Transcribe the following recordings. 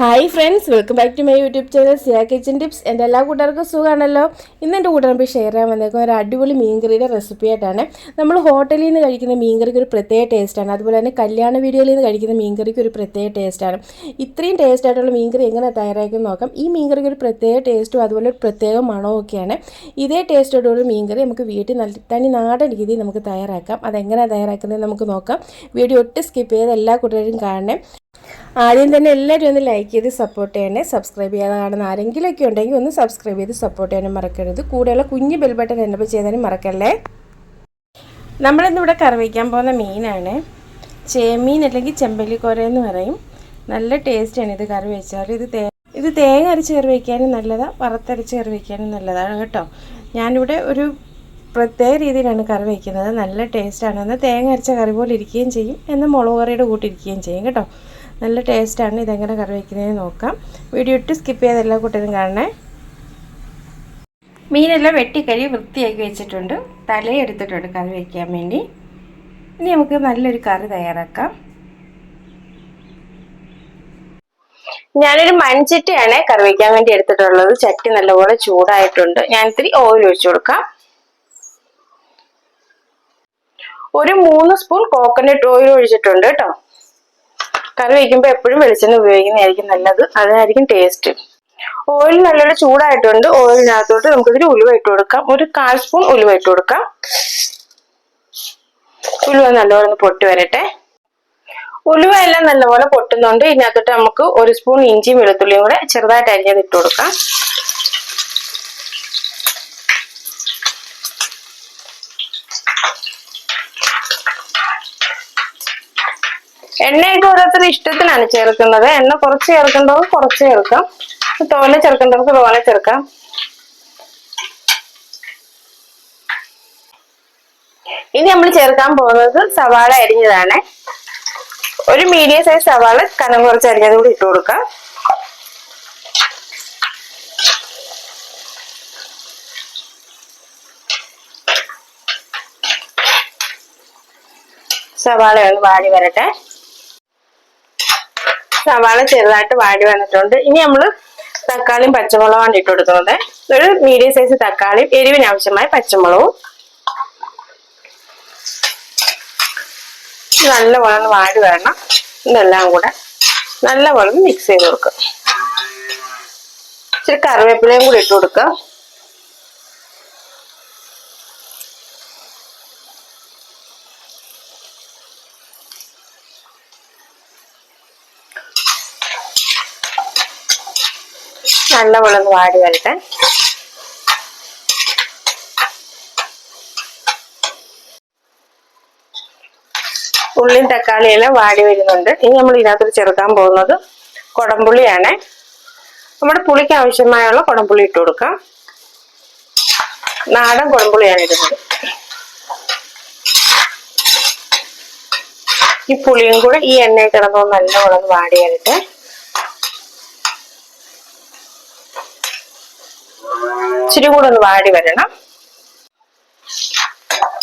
Hi friends welcome back to my YouTube channel Siya kitchen tips എന്റെ എല്ലാ കൂട്ടുകാർക്കും സുഖമാണല്ലോ? ഇന്ന് എന്റെ കൂട്ടുകാർ ഷെയർ ചെയ്യാൻ വന്നേക്കും ഒരു അടിപൊളി മീൻകറിയുടെ റെസിപ്പി ആയിട്ടാണ്. നമ്മൾ ഹോട്ടലിൽ നിന്ന് കഴിക്കുന്ന മീൻകറിക്ക് ഒരു പ്രത്യേക ടേസ്റ്റാണ് അതുപോലെ തന്നെ കല്യാണ വീഡിയോയിൽ നിന്ന് കഴിക്കുന്ന മീൻകറിക്ക് ഒരു പ്രത്യേക ടേസ്റ്റാണ് ഇത്രയും ടേസ്റ്റ് ആയിട്ടുള്ള മീൻകറി എങ്ങനെ തയ്യാറാക്കി നോക്കാം. ഈ മീൻകറിക്ക് ഒരു പ്രത്യേക ടേസ്റ്റും അതുപോലെ ഒരു പ്രത്യേക മണവും ഒക്കെയാണ്. ഇതേ ടേസ്റ്റോടുള്ള മീൻകറി നമുക്ക് വീട്ടിൽ നല്ല തനി നാടൻ രീതിയിൽ നമുക്ക് തയ്യാറാക്കാം. അതെങ്ങനെ തയ്യാറാക്കുന്നത് നമുക്ക് നോക്കാം. വീഡിയോ ഒട്ടും സ്കിപ്പ് ചെയ്ത് എല്ലാ കൂട്ടുകാരും കാണണേ. ആദ്യം തന്നെ എല്ലാവരും ഒന്ന് ലൈക്ക് ചെയ്ത് സപ്പോർട്ട് ചെയ്യണേ. സബ്സ്ക്രൈബ് ചെയ്യാതെ കാണുന്ന ആരെങ്കിലുമൊക്കെ ഉണ്ടെങ്കിൽ ഒന്ന് സബ്സ്ക്രൈബ് ചെയ്ത് സപ്പോർട്ട് ചെയ്യാനും മറക്കരുത്. കൂടെയുള്ള കുഞ്ഞ് ബെൽ ബട്ടൺ എന്നെ ചെയ്യാനും മറക്കല്ലേ? നമ്മളിന്നിവിടെ കറി വയ്ക്കാൻ പോകുന്ന മീനാണ്. ചേമീൻ അല്ലെങ്കിൽ ചെമ്പല്ലിക്കോര എന്ന് പറയും. നല്ല ടേസ്റ്റാണ് ഇത് കറി വെച്ചാൽ. ഇത് തേ ഇത് തേങ്ങ അരച്ച് കറി വയ്ക്കാനും നല്ലതാണ് വറുത്തരച്ച് കറി വയ്ക്കാനും നല്ലതാണ് കേട്ടോ. ഞാനിവിടെ ഒരു പ്രത്യേക രീതിയിലാണ് കറി വയ്ക്കുന്നത് നല്ല ടേസ്റ്റാണ് എന്നാൽ തേങ്ങ അരച്ച കറി പോലെ ഇരിക്കുകയും ചെയ്യും. എന്നാൽ മുളക് കറിയുടെ കൂട്ടിരിക്കുകയും ചെയ്യും കേട്ടോ. നല്ല ടേസ്റ്റാണ് ഇതെങ്ങനെ കറി വയ്ക്കുന്നതെന്ന് നോക്കാം. വീഡിയോ ഇട്ട് സ്കിപ്പ് ചെയ്ത് എല്ലാ കൂട്ടരും കാണണേ. മീനെല്ലാം വെട്ടിക്കഴി വൃത്തിയാക്കി വെച്ചിട്ടുണ്ട്. തലയെടുത്തിട്ടുണ്ട് കറി വയ്ക്കാൻ വേണ്ടി. ഇനി നമുക്ക് നല്ലൊരു കറി തയ്യാറാക്കാം. ഞാനൊരു മൺചട്ടിയാണ് കറി വയ്ക്കാൻ വേണ്ടി എടുത്തിട്ടുള്ളത്. ചട്ടി നല്ലപോലെ ചൂടായിട്ടുണ്ട്. ഞാൻ ഇത്തിരി ഓയിൽ ഒഴിച്ചു കൊടുക്കാം. ഒരു മൂന്ന് സ്പൂൺ കോക്കനട്ട് ഓയിൽ ഒഴിച്ചിട്ടുണ്ട് കേട്ടോ. കറി വയ്ക്കുമ്പോൾ എപ്പോഴും വെളിച്ചെണ്ണ ഉപയോഗിക്കുന്നതായിരിക്കും നല്ലത്. അതായിരിക്കും ടേസ്റ്റ് ഓയിൽ നല്ലോണം ചൂടായിട്ടുണ്ട്. ഓയിലിനകത്തോട്ട് നമുക്കിതിൽ ഉലുവ ഇട്ട് കൊടുക്കാം. ഒരു കാൽ സ്പൂൺ ഉലുവ ഇട്ട് കൊടുക്കാം. ഉലുവ നല്ലപോലെ പൊട്ടി വരട്ടെ. ഉലുവ എല്ലാം നല്ലപോലെ പൊട്ടുന്നുണ്ട്. ഇതിനകത്തോട്ട് നമുക്ക് ഒരു സ്പൂൺ ഇഞ്ചിയും വെളുത്തുള്ളിയും കൂടെ ചെറുതായിട്ട് അരിഞ്ഞത് ഇട്ട് കൊടുക്കാം. എണ്ണയൊക്കെ ഓരോരുത്തരുടെ ഇഷ്ടത്തിനാണ് ചേർക്കുന്നത്. എണ്ണ കുറച്ച് ചേർക്കേണ്ടവർക്ക് കുറച്ച് ചേർക്കാം. തോനെ ചേർക്കേണ്ടവർക്ക് തോനെ ചേർക്കാം. ഇനി നമ്മൾ ചേർക്കാൻ പോകുന്നത് സവാള അരിഞ്ഞതാണ്. ഒരു മീഡിയം സൈസ് സവാള കനം കുറച്ച് അരിഞ്ഞത് കൂടി ഇട്ട് കൊടുക്കാം. സവാള ഒന്ന് വാടി വരട്ടെ. സവാള ചെറുതായിട്ട് വാടി വന്നിട്ടുണ്ട്. ഇനി നമ്മൾ തക്കാളിയും പച്ചമുളകാണ് ഇട്ട് കൊടുക്കുന്നത്. ഒരു മീഡിയം സൈസ് തക്കാളിയും എരിവിന് ആവശ്യമായ പച്ചമുളകും. നല്ല ഒന്ന് വാടി വരണം. ഇതെല്ലാം കൂടെ നല്ല പോലെ മിക്സ് ചെയ്ത് കൊടുക്കുക. ഇച്ചിരി കറിവേപ്പിലയും കൂടി ഇട്ട് കൊടുക്കുക. ഒന്ന് വാടി വരട്ടെ ഉള്ളിയും തക്കാളിയെല്ലാം വാടി വരുന്നുണ്ട്. ഇനി നമ്മൾ ഇതിനകത്ത് ചേർക്കാൻ പോകുന്നത് കുടംപുളിയാണ്. നമ്മുടെ പുളിക്ക് ആവശ്യമായുള്ള കുടംപുളി ഇട്ട് കൊടുക്കാം. നാടൻ കുടംപുളിയാണ് ഇടുന്നത്. ഈ പുളിയും കൂടെ ഈ എണ്ണയിൽ കിടന്നു നല്ലവണ്ണം വാടി വരട്ടെ ഇച്ചിരി കൂടെ ഒന്ന് വാടി വരണം.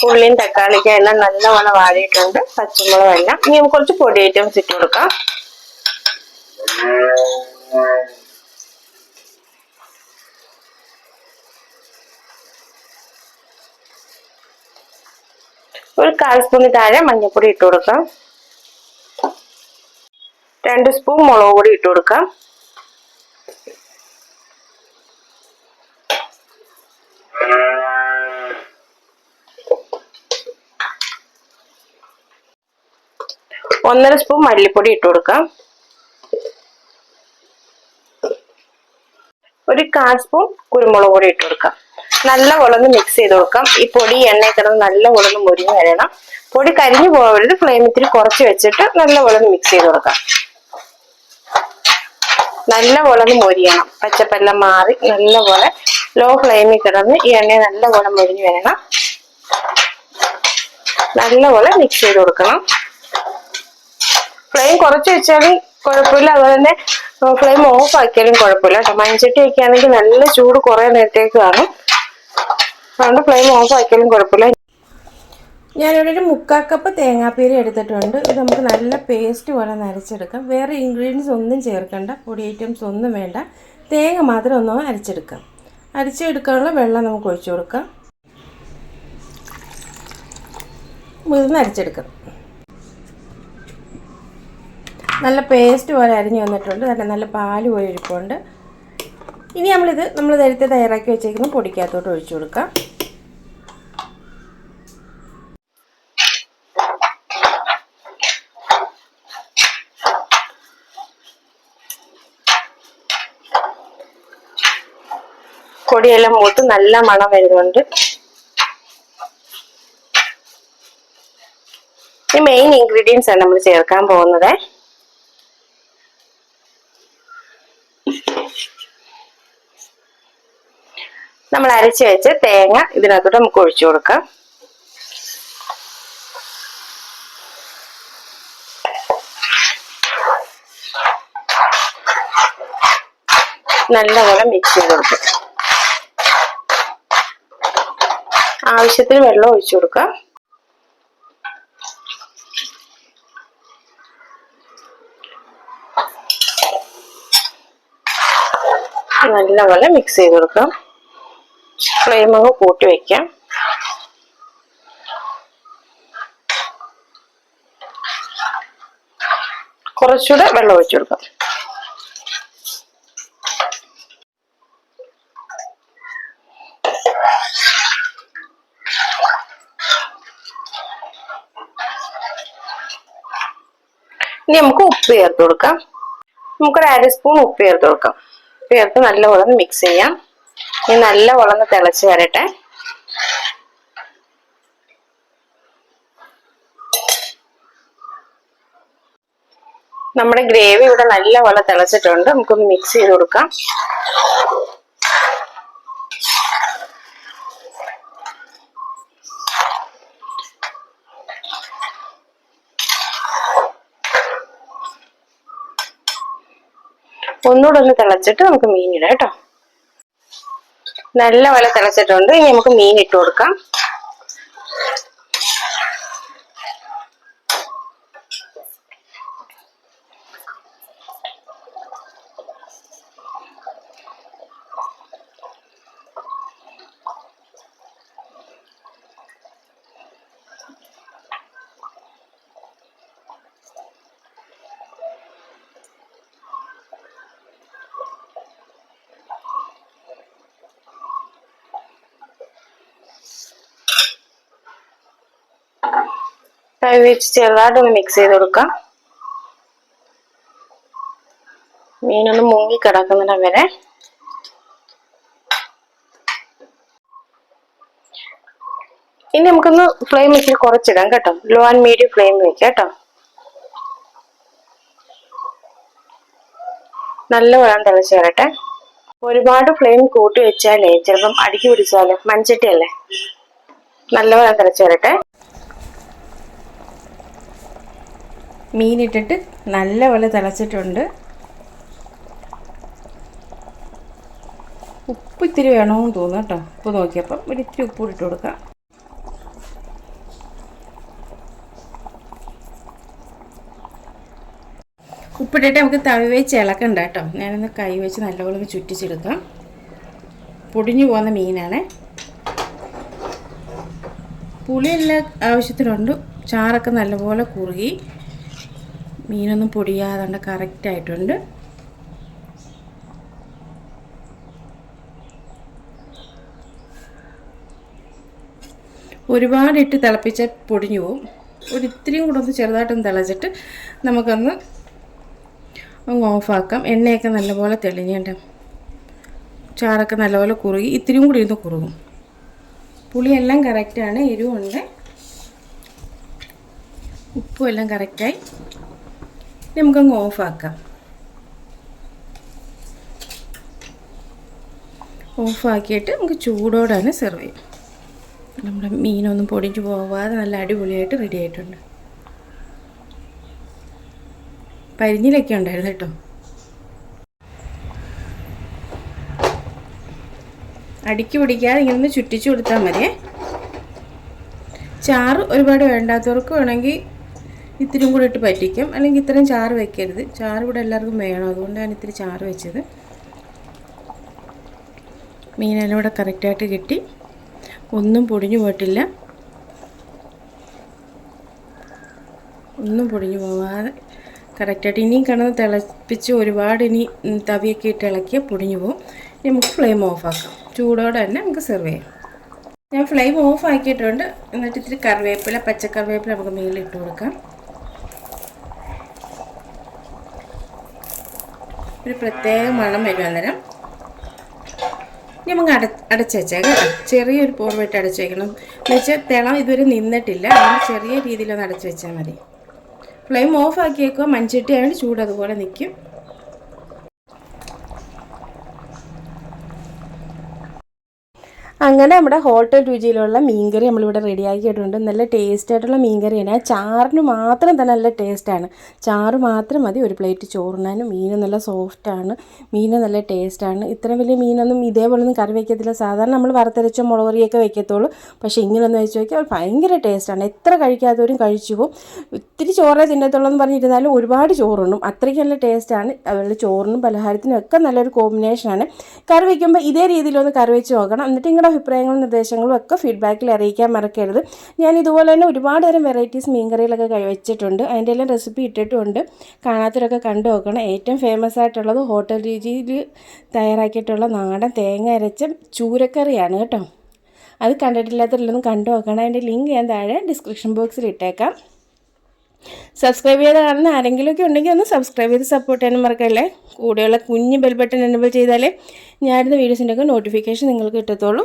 ഉള്ളിയും തക്കാളിക്ക എല്ലാം നല്ലവണ്ണം വാടിയിട്ടുണ്ട്. പച്ചമുളകും എല്ലാം. ഇനി നമുക്ക് കുറച്ച് പൊടി ഐറ്റംസ് ഇട്ട് കൊടുക്കാം. ഒരു കാൽ സ്പൂണിന് താഴെ മഞ്ഞൾപ്പൊടി ഇട്ട് കൊടുക്കാം. രണ്ട് സ്പൂൺ മുളക് പൊടി ഇട്ട് കൊടുക്കാം. ഒന്നര സ്പൂൺ മല്ലിപ്പൊടി ഇട്ട് കൊടുക്കാം. ഒരു കാൽ സ്പൂൺ കുരുമുളക് പൊടി ഇട്ട് കൊടുക്കാം. നല്ല വളർന്ന് മിക്സ് ചെയ്ത് കൊടുക്കാം. ഈ പൊടി എണ്ണയിൽ കിടന്ന് നല്ല വളർന്ന് മുരിഞ്ഞ് വരണം. പൊടി കരിഞ്ഞു പോകരുത്. ഫ്ലെയിം ഇത്തിരി കുറച്ച് വെച്ചിട്ട് നല്ല വളർന്ന് മിക്സ് ചെയ്ത് കൊടുക്കാം. നല്ല വളർന്ന് മൊരിയണം. പച്ചപ്പെല്ലാം മാറി നല്ലപോലെ ലോ ഫ്ലെയിമിൽ കിടന്ന് ഈ എണ്ണ നല്ലപോലെ മുരിഞ്ഞ് വരണം. നല്ലപോലെ മിക്സ് ചെയ്ത് കൊടുക്കണം. ഫ്ലെയിം കുറച്ച് വെച്ചാലും കുഴപ്പമില്ല. അതുപോലെ തന്നെ ഫ്ലെയിം ഓഫ് ആക്കിയാലും കുഴപ്പമില്ല കേട്ടോ. മൺചട്ടി വെക്കുകയാണെങ്കിൽ നല്ല ചൂട് കുറെ നേരത്തേക്ക് കാണും. അതുകൊണ്ട് ഫ്ലെയിം ഓഫ് ആക്കിയാലും കുഴപ്പമില്ല. ഞാനിവിടെ ഒരു മുക്കാൽ കപ്പ് തേങ്ങാപ്പീര എടുത്തിട്ടുണ്ട്. ഇത് നമുക്ക് നല്ല പേസ്റ്റ് പോലെ നരച്ചെടുക്കാം. വേറെ ഇൻഗ്രീഡിയൻസ് ഒന്നും ചേർക്കണ്ട. പൊടി ഐറ്റംസ് ഒന്നും വേണ്ട. തേങ്ങ മാത്രം ഒന്ന് അരച്ചെടുക്കാം. അരച്ചെടുക്കാനുള്ള വെള്ളം നമുക്ക് ഒഴിച്ചു കൊടുക്കാം. മുതിർന്ന് അരച്ചെടുക്കാം. നല്ല പേസ്റ്റ് പോലെ അരിഞ്ഞു വന്നിട്ടുണ്ട്. നല്ല നല്ല പാൽ പോലെ ഇരിപ്പുണ്ട്. ഇനി നമ്മളിത് നമ്മൾ നേരത്തെ തയ്യാറാക്കി വെച്ചേക്കുന്ന പൊടിക്കകത്തോട്ട് ഒഴിച്ചു കൊടുക്കാം. പൊടിയെല്ലാം മൂത്ത് നല്ല മണം വരുന്നുണ്ട്. ഈ മെയിൻ ഇൻഗ്രീഡിയൻസ് ആണ് നമ്മൾ ചേർക്കാൻ പോകുന്നത്. നമ്മൾ അരച്ചു വെച്ച് തേങ്ങ ഇതിനകത്തോട്ട് നമുക്ക് ഒഴിച്ചു കൊടുക്കാം. നല്ലപോലെ മിക്സ് ചെയ്ത് കൊടുക്കും. ആവശ്യത്തിന് വെള്ളം ഒഴിച്ചു കൊടുക്കാം. നല്ലപോലെ മിക്സ് ചെയ്ത് കൊടുക്കാം. ഫ്ലെയിം അങ്ങ് കൂട്ടി വയ്ക്കാം കുറച്ചുകൂടെ വെള്ളം ഒഴിച്ചു കൊടുക്കാം. ഇനി നമുക്ക് ഉപ്പ് ചേർത്ത് കൊടുക്കാം. നമുക്കൊരു അര സ്പൂൺ ഉപ്പ് ചേർത്ത് കൊടുക്കാം. ചേർത്ത് നല്ലപോലെ മിക്സ് ചെയ്യാം. ഇനി നല്ല വളർന്ന് തിളച്ച് വരട്ടെ. നമ്മുടെ ഗ്രേവി ഇവിടെ നല്ലപോലെ തിളച്ചിട്ടുണ്ട്. നമുക്കൊന്ന് മിക്സ് ചെയ്ത് കൊടുക്കാം. ഒന്നുകൂടെ ഒന്ന് തിളച്ചിട്ട് നമുക്ക് മീൻ ഇടാം കേട്ടോ. നല്ല പോലെ തിളച്ചിട്ടുണ്ട്. ഇനി നമുക്ക് മീൻ ഇട്ട് കൊടുക്കാം. കൈ വെച്ച് ചെറുതായിട്ടൊന്ന് മിക്സ് ചെയ്ത് കൊടുക്കാം. മീനൊന്ന് മുങ്ങി കിടക്കുന്നിടം വരെ. ഇനി നമുക്കൊന്ന് ഫ്ലെയിം ഇച്ചിരി കുറച്ചിടാം കേട്ടോ. ലോ ആൻഡ് മീഡിയം ഫ്ലെയിം വെക്കാം കേട്ടോ. നല്ല വെള്ളം തിളച്ച് വരട്ടെ. ഒരുപാട് ഫ്ലെയിം കൂട്ടി വെച്ചാലേ ചിലപ്പം അടുക്കി പിടിച്ചാലോ മൺചട്ടിയല്ലേ? നല്ല വെള്ളം തിളച്ച് വരട്ടെ. മീനിട്ടിട്ട് നല്ലപോലെ തിളച്ചിട്ടുണ്ട്. ഉപ്പ് ഇത്തിരി വേണമെന്ന് തോന്നുന്നു കേട്ടോ. ഉപ്പ് നോക്കിയപ്പം ഒരു ഇത്തിരി ഉപ്പ് ഇട്ട് കൊടുക്കാം. ഉപ്പിട്ടിട്ട് നമുക്ക് തവി വെച്ച് ഇളക്കണ്ട കേട്ടോ. ഞാനൊന്ന് കൈ വെച്ച് നല്ലപോലെ ഒന്ന് ചുറ്റിച്ചെടുക്കാം. പൊടിഞ്ഞു പോകുന്ന മീനാണ്. പുളിയെല്ലാം ആവശ്യത്തിനുണ്ട്. ചാറൊക്കെ നല്ലപോലെ കുറുകി മീനൊന്നും പൊടിയാതണ്ട് കറക്റ്റ് ആയിട്ടുണ്ട്. ഒരുപാട് ഇട്ട് തിളപ്പിച്ച പൊടിഞ്ഞു പോവും. ഒരു ഇത്രയും കൂടെ ഒന്ന് ചെറുതായിട്ടൊന്ന് തിളച്ചിട്ട് നമുക്കൊന്ന് അങ്ങ് ഓഫാക്കാം എണ്ണയൊക്കെ നല്ലപോലെ തെളിഞ്ഞേണ്ട ചാറൊക്കെ നല്ലപോലെ കുറുകി ഇത്തിരിയും കൂടി ഇരുന്ന് കുറുകും. പുളിയെല്ലാം കറക്റ്റാണ് എരിവുണ്ട്. ഉപ്പും എല്ലാം കറക്റ്റായി നമുക്കങ്ങ് ഓഫാക്കാം. ഓഫാക്കിയിട്ട് നമുക്ക് ചൂടോടാണ് സെർവ് ചെയ്യാം. നമ്മുടെ മീനൊന്നും പൊടിഞ്ഞു പോവാതെ നല്ല അടിപൊളിയായിട്ട് റെഡി ആയിട്ടുണ്ട്. പരിഞ്ഞിലൊക്കെ ഉണ്ടായിരുന്നു കേട്ടോ. അടിക്ക് പിടിക്കാതെ ഇങ്ങനെ ചുറ്റിച്ചു കൊടുത്താൽ മതിയേ. ചാറ് ഒരുപാട് വേണ്ടാത്തവർക്ക് വേണമെങ്കിൽ ഇത്തിരിയും കൂടി ഇട്ട് പറ്റിക്കും. അല്ലെങ്കിൽ ഇത്രയും ചാറ് വെക്കരുത്. ചാറ് ഇവിടെ എല്ലാവർക്കും വേണം. അതുകൊണ്ട് ഞാൻ ഇത്തിരി ചാറ് വെച്ചത്. മീനെല്ലാം ഇവിടെ കറക്റ്റായിട്ട് കിട്ടി. ഒന്നും പൊടിഞ്ഞു പോയിട്ടില്ല. ഒന്നും പൊടിഞ്ഞു പോവാതെ കറക്റ്റായിട്ട് ഇനിയും കിടന്ന് തിളപ്പിച്ച് ഒരുപാട് ഇനി തവിയൊക്കെ ഇട്ട് ഇളക്കിയാൽ പൊടിഞ്ഞു പോകും ഇനി നമുക്ക് ഫ്ലെയിം ഓഫാക്കാം ചൂടോടെ തന്നെ നമുക്ക് സെർവ് ചെയ്യാം. ഞാൻ ഫ്ലെയിം ഓഫ് ആക്കിയിട്ടുണ്ട്. എന്നിട്ട് ഇത്തിരി കറിവേപ്പില പച്ചക്കറിവേപ്പില നമുക്ക് മീനിൽ ഇട്ട് കൊടുക്കാം. ഒരു പ്രത്യേക മണം വരും അന്നേരം. നമുക്ക് അട അടച്ച് വെച്ചേക്കാം ചെറിയൊരു പോർവെട്ട് അടച്ച് വെക്കണം എന്ന് വെച്ചാൽ തിളം ഇതുവരെ നിന്നിട്ടില്ല. അതുകൊണ്ട് ചെറിയ രീതിയിലൊന്ന് അടച്ച് വെച്ചാൽ മതി. ഫ്ലെയിം ഓഫ് ആക്കി വെക്കുക മൺചട്ടി ആയതുകൊണ്ട് ചൂട് അതുപോലെ നിൽക്കും അങ്ങനെ നമ്മുടെ ഹോട്ടൽ രുചിയിലുള്ള മീൻകറി നമ്മളിവിടെ റെഡിയാക്കിയിട്ടുണ്ട് നല്ല ടേസ്റ്റ് ആയിട്ടുള്ള മീൻകറിയാണ്. ആ ചാറിന് മാത്രം തന്നെ നല്ല ടേസ്റ്റാണ് ചാറ് മാത്രം മതി. ഒരു പ്ലേറ്റ് ചോറിനാനും മീൻ നല്ല സോഫ്റ്റാണ് മീൻ നല്ല ടേസ്റ്റാണ് ഇത്ര വലിയ മീനൊന്നും ഇതേപോലൊന്നും കറി വയ്ക്കത്തില്ല സാധാരണ നമ്മൾ വറുത്തരച്ച മുളക് കറിയൊക്കെ വയ്ക്കത്തുള്ളൂ പക്ഷേ ഇങ്ങനെയൊന്ന് വെച്ച് നോക്കിയാൽ ഭയങ്കര ടേസ്റ്റാണ് എത്ര കഴിക്കാത്തവരും കഴിച്ചു പോകും. ഇത്തിരി ചോറേ തിന്നത്തുള്ളൂ എന്ന് പറഞ്ഞിരുന്നാലും ഒരുപാട് ചോറുണ്ണും. അത്രയ്ക്ക് നല്ല ടേസ്റ്റാണ് അതുപോലെ ചോറിനും പലഹാരത്തിനും ഒക്കെ നല്ലൊരു കോമ്പിനേഷനാണ് കറി വയ്ക്കുമ്പോൾ ഇതേ രീതിയിലൊന്ന് കറി വെച്ച് നോക്കണം. എന്നിട്ട് നിങ്ങളുടെ അഭിപ്രായങ്ങളും നിർദ്ദേശങ്ങളും ഒക്കെ ഫീഡ്ബാക്കിൽ അറിയിക്കാൻ മറക്കരുത്. ഞാൻ ഇതുപോലെ തന്നെ ഒരുപാട് തരം വെറൈറ്റീസ് മീൻകറികളൊക്കെ വെച്ചിട്ടുണ്ട്. അതിന്റെ എല്ലാം റെസിപ്പി ഇട്ടിട്ടുണ്ട്. കാണാത്തവരൊക്കെ കണ്ടു നോക്കണം. ഏറ്റവും ഫേമസ് ആയിട്ടുള്ളത് ഹോട്ടൽ രീതിയിൽ തയ്യാറാക്കിയിട്ടുള്ള നാടൻ തേങ്ങ അരച്ച ചൂരക്കറിയാണ് കേട്ടോ. അത് കണ്ടിട്ടില്ലാത്തവരിലൊന്നും കണ്ടു നോക്കണം. അതിന്റെ ലിങ്ക് ഞാൻ താഴെ ഡിസ്ക്രിപ്ഷൻ ബോക്സിൽ ഇട്ടേക്കാം. സബ്സ്ക്രൈബ് ചെയ്ത് കാണുന്ന ആരെങ്കിലുമൊക്കെ ഉണ്ടെങ്കിൽ ഒന്ന് സബ്സ്ക്രൈബ് ചെയ്ത് സപ്പോർട്ട് ചെയ്യാനും മറക്കല്ലേ? കൂടെയുള്ള കുഞ്ഞ് ബെൽ ബട്ടൺ എനബിൾ ചെയ്താലേ ഞാനിരുന്ന വീഡിയോസിന്റെയൊക്കെ നോട്ടിഫിക്കേഷൻ നിങ്ങൾക്ക് കിട്ടത്തുള്ളൂ.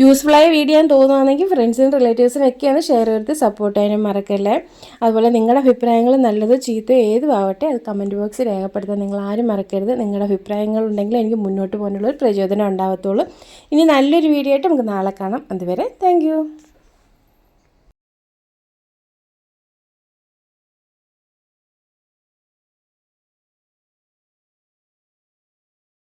യൂസ്ഫുള്ളായ വീഡിയോ എന്ന് തോന്നുകയാണെങ്കിൽ ഫ്രണ്ട്സിനും റിലേറ്റീവ്സിനും ഒക്കെയാണ് ഷെയർ ചെയ്ത് സപ്പോർട്ട് ചെയ്യാനും മറക്കല്ലേ. അതുപോലെ നിങ്ങളുടെ അഭിപ്രായങ്ങൾ നല്ലത് ചീത്ത ഏതും ആവട്ടെ അത് കമന്റ് ബോക്സിൽ രേഖപ്പെടുത്താൻ നിങ്ങൾ ആരും മറക്കരുത്. നിങ്ങളുടെ അഭിപ്രായങ്ങൾ ഉണ്ടെങ്കിൽ എനിക്ക് മുന്നോട്ട് പോകാനുള്ള ഒരു പ്രചോദനം ഉണ്ടാകത്തുള്ളൂ ഇനി നല്ലൊരു വീഡിയോ ആയിട്ട് നമുക്ക് നാളെ കാണാം. അതുവരെ താങ്ക്